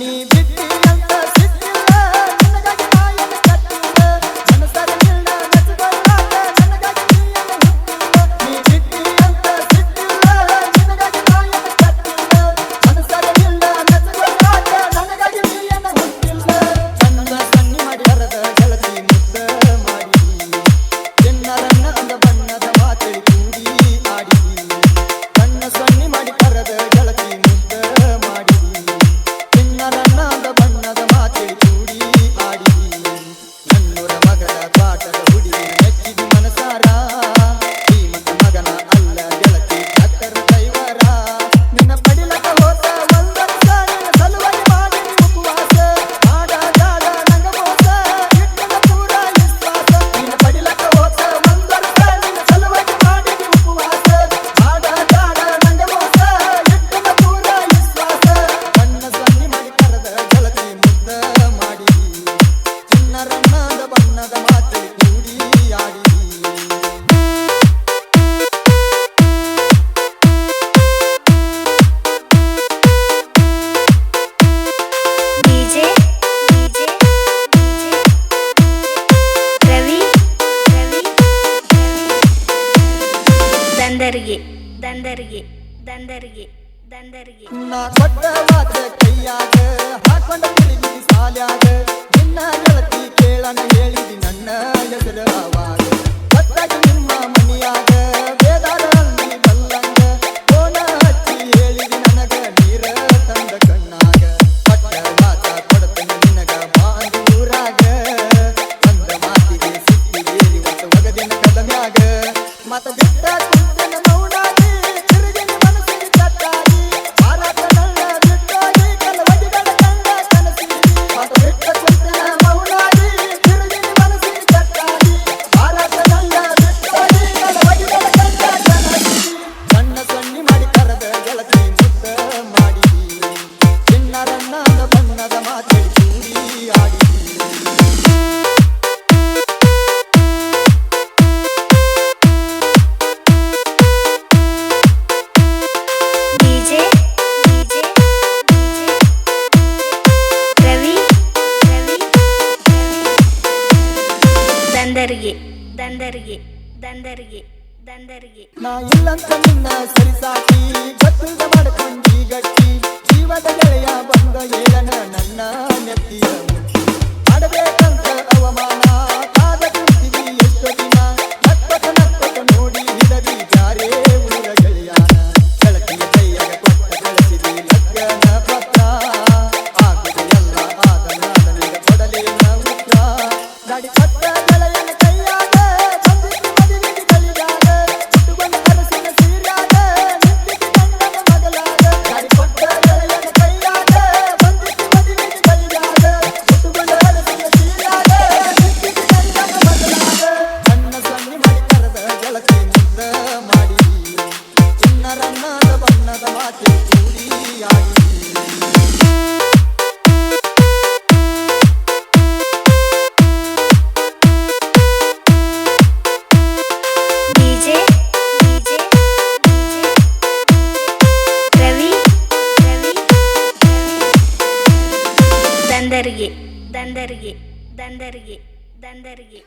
ನೀ ದಂದರಿಗೆ ದಂದರಿಗೆ ದಂದರಿಗೆ. ದಂದರಿಗೆ ದಂದರಿಗೆ ದಂದರಿಗೆ ದಂದರಿಗೆ ನಾ ಇಲ್ಲಂತ ನಿನ್ನ ದಂದರಿಗೆ ದಂದರಿಗೆ ದಂದರಿಗೆ